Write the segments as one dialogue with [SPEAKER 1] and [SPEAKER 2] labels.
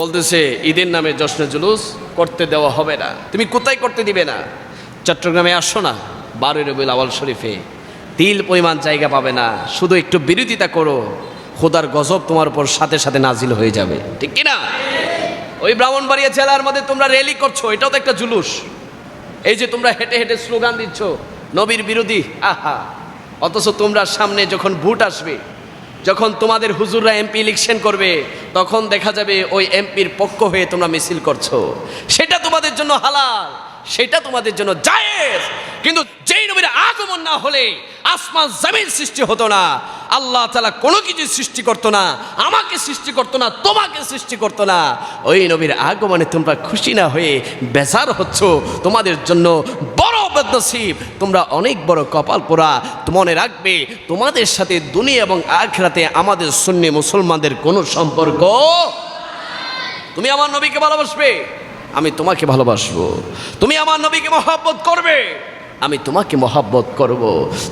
[SPEAKER 1] বলতেছে, ঈদের নামে জশ্নে জুলুস করতে দেওয়া হবে না। তুমি কোথায় করতে দিবে না? চট্টগ্রামে আসো না, বারোই রবিউল আওয়াল শরীফে। তিল পরিমাণ জায়গা পাবে না, শুধু একটু বিরোধিতা করো, খোদার গজব তোমার উপর সাথে সাথে নাজিল হয়ে যাবে। ঠিক কি না ওই ব্রাহ্মণবাড়িয়া জেলার মধ্যে তোমরা র্যালি করছ, এটাও তো একটা জুলুস। এই যে তোমরা হেঁটে হেঁটে স্লোগান দিচ্ছ, নবীর বিরোধী, আহা। অথচ তোমরা সামনে যখন ভোট আসবে যখন তোমাদের হুজুররা এমপি ইলেকশন করবে, তখন দেখা যাবে ওই এমপির পক্ষ হয়ে তোমরা মিছিল করছ। সেটা তোমাদের জন্য হালাল, সেটা তোমাদের জন্য জায়েজ। কিন্তু যেই নবীর আগমন না হলে আসমান জমিন সৃষ্টি হতো না, আল্লাহ তালা কোনো কিছু সৃষ্টি করতো না, আমাকে সৃষ্টি করতো না, তোমাকে সৃষ্টি করতো না। ওই নবীর আগমনে তোমরা খুশি না হয়ে বেজার হচ্ছ, তোমাদের জন্য বদনসিব তোমরা অনেক বড় কপাল পোড়া মনে রাখবে, তোমাদের সাথে দুনিয়া এবং আখরাতে আমাদের সুন্নি মুসলমানদের কোনো সম্পর্ক তুমি আমার নবীকে ভালোবাসবে, আমি তোমাকে ভালোবাসবো তুমি আমার নবীকে মহাব্বত করবে, আমি তোমাকে মহাব্বত করব।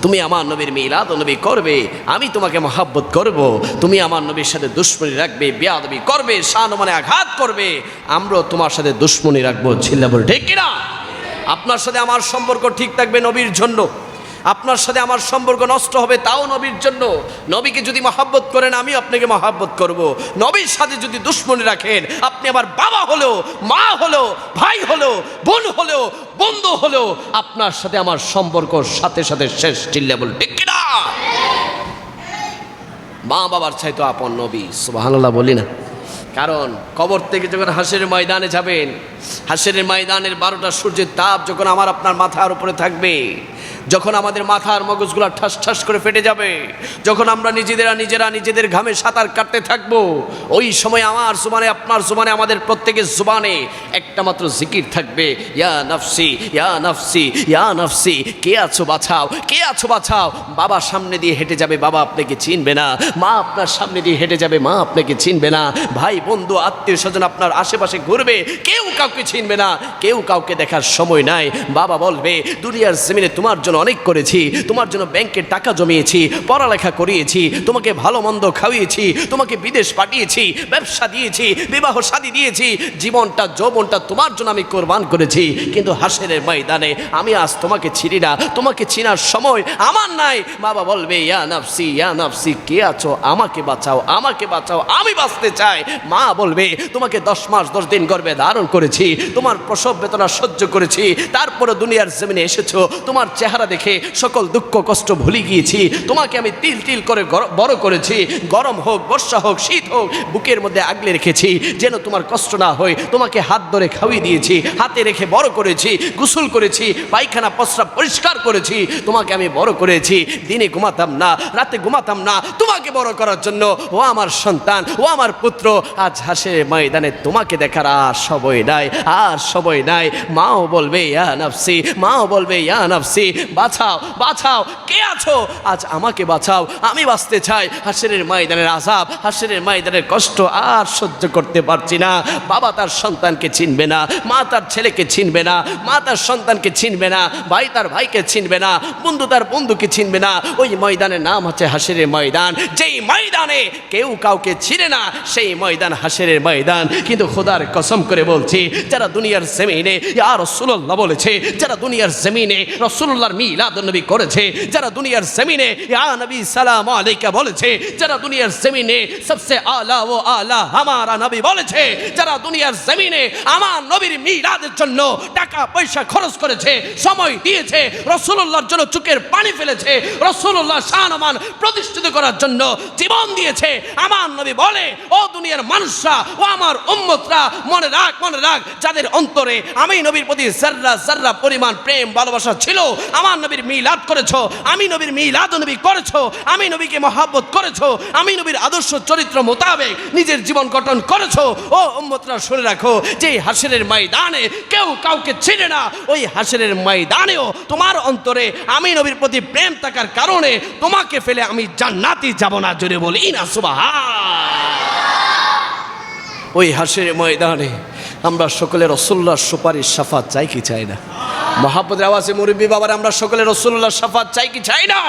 [SPEAKER 1] তুমি আমার নবীর মিলাদ নবী করবে, আমি তোমাকে মহাব্বত করব। তুমি আমার নবীর সাথে দুশ্মনী রাখবে, বিয়াদবি করবে শান মানে আঘাত করবে আমরাও তোমার সাথে দুশ্মনী রাখব ছিল্লা বলে ঠিক কিনা আপনার সাথে আমার সম্পর্ক ঠিক থাকবে নবীর জন্য। আপনার সাথে আমার সম্পর্ক নষ্ট হবে তাও নবীর জন্য। নবীকে যদি মহাব্বত করেন আমি আপনাকে মহাব্বত করব। নবীর সাথে যদি দুশ্মনী রাখেন, আপনি আমার বাবা হলেও, মা হলেও, ভাই হলেও, বোন হলেও, বন্ধু হলেও, আপনার সাথে আমার সম্পর্ক সাথে সাথে শেষ চিল্লাবল ঠিক কিনা? মা বাবার চাইতো আপন নবী, সুবহানাল্লাহ বলি না। কারণ কবর থেকে যখন হাসের ময়দানে যাবেন হাসের ময়দানের বারোটা সূর্যের তাপ যখন আমার আপনার মাথার উপরে থাকবে যখন আমাদের মাথার মগজগুলো ঠাস ঠাস করে ফেটে যাবে, যখন আমরা নিজেদেরা নিজেরা নিজেদের ঘামে সাঁতার কাটতে থাকব, ওই সময় আমার জুবানে, আপনার জুবানে, আমাদের প্রত্যেকের জুবানে একটা মাত্র জিকির থাকবে, ইয়া নফসি ইয়া নফসি ইয়া নফসি, কে আছো বাছাও কে আছো বাছাও বাবা সামনে দিয়ে হেঁটে যাবে, বাবা আপনাকে চিনবে না, মা আপনার সামনে দিয়ে হেঁটে যাবে, মা আপনাকে চিনবে না, ভাই, বন্ধু, আত্মীয় স্বজন আপনার আশেপাশে ঘুরবে, কেউ কাউকে চিনবে না, কেউ কাউকে দেখার সময় নাই, বাবা বলবে, দুনিয়ার জমিনে তোমার জন্য অনেক করেছি, তোমার জন্য ব্যাংকে টাকা জমিয়েছি, পড়ালেখা করিয়েছি, তোমাকে ভালো মন্দ খাওয়িয়েছি, তোমাকে বিদেশ পাঠিয়েছি, ব্যবসা দিয়েছি, বিবাহ শাদী দিয়েছি, জীবনটা, যৌবনটা তোমার জন্য আমি কোরবান করেছি। কিন্তু হাসের ময়দানে আমি আজ তোমাকে চিনি না, তোমাকে চিনার সময় আমার নাই। বাবা বলবে, ইয়া নাফসি ইয়া নাফসি, কে আছো? আমাকে বাঁচাও আমাকে বাঁচাও, আমি বাঁচতে চাই। মা বলবে, তোমাকে দশ মাস, দশ দিন গর্বে ধারণ করেছি, তোমার প্রসব বেদনা সহ্য করেছি তারপরে দুনিয়ার জমিনে এসেছ, তোমার চেহারা দেখে সকল দুঃখ, কষ্ট ভুলে গিয়েছি। তোমাকে আমি তিল তিল করে বড় করেছি। গরম হোক, বর্ষা হোক, শীত হোক, বুকের মধ্যে আগলে রেখেছি। যেন তোমার কষ্ট না হয়, তোমাকে হাত ধরে খাওয়িয়ে দিয়েছি, হাতে রেখে বড় করেছি, গোসল করেছি, পায়খানা, প্রস্রাব পরিষ্কার করেছি। তোমাকে আমি বড় করেছি, দিনে ঘুমাতাম না, রাতে ঘুমাতাম না। তোমাকে বড় করার জন্য, ও আমার সন্তান, ও আমার পুত্র, আজ হাসে ময়দানে তোমাকে দেখার আর সময় নাই, আর সময় নাই। মাও বলবে, ইয়া নাফসি মাও বলবে, ইয়া নাফসি বাঁচাও বাঁচাও। কে আছো? আজ আমাকে বাঁচাও। আমি বাঁচতে চাই। হাসের ময়দানের আজাব হাসের ময়দানের কষ্ট আর সহ্য করতে পারছি না। বাবা তার সন্তানকে চিনবে না, মা তার ছেলেকে চিনবে না, মা তার সন্তানকে চিনবে না, ভাই তার ভাইকে চিনবে না, বন্ধু তার বন্ধুকে চিনবে না। ওই ময়দানের নাম হচ্ছে হাসের ময়দান। যেই ময়দানে কেউ কাউকে চিনে না, সেই ময়দান হাসের ময়দান। কিন্তু খোদার কসম করে বলছি, যারা দুনিয়ার জমিনে, ইয়া রসুল্লাহ বলেছে, যারা দুনিয়ার জমিনে রসুল্লাহর মিলাদ নবী করেছে, যারা দুনিয়ার ইয়া নবী সালাম আলাইকা বলেছে, যারা দুনিয়ার আলা ও আলা হামারা নবী বলেছে, যারা দুনিয়ার জমিনে আমার নবীর মিলাদের জন্য টাকা পয়সা খরচ করেছে, সময় দিয়েছে জন্য চুকের পানি ফেলেছে শাহমান প্রতিষ্ঠিত করার জন্য জীবন দিয়েছে। আমার নবী বলে, ও দুনিয়ার মানুষরা, ও আমার উম্মতরা, মনে রাখ মনে রাখ, যাদের অন্তরে আমি নবীর প্রতি জার্রা জার্রা পরিমাণ প্রেম, ভালোবাসা ছিল আমার নবীর মিলাদ করেছ, আমি নবীর মিলাদ নবী করেছ, আমি নবীকে মহাব্বত করেছ, আমি নবীর আদর্শ চরিত্র মোতাবেক নিজের জীবন গঠন করেছ। ও উম্মতরা, শুনে রাখো যে হাসিরের ময়দানে কেউ কাউকে ছিনে না, ওই হাসিরের ময়দানেও তোমার অন্তরে আমি নবীর প্রতি প্রেম থাকার কারণে তোমাকে ফেলে আমি জান্নাতি যাব না, জোরে বলি না সুবাহা ওই হাসির ময়দানে আমরা সকলে রসুল্লার সুপারিশ সাফাত চাই কি চাই না? মহাপদের আওয়াজে মুরব্বী বাবার আমরা সকলে রসুল্লাহ সাফাত চাই কি চাই না?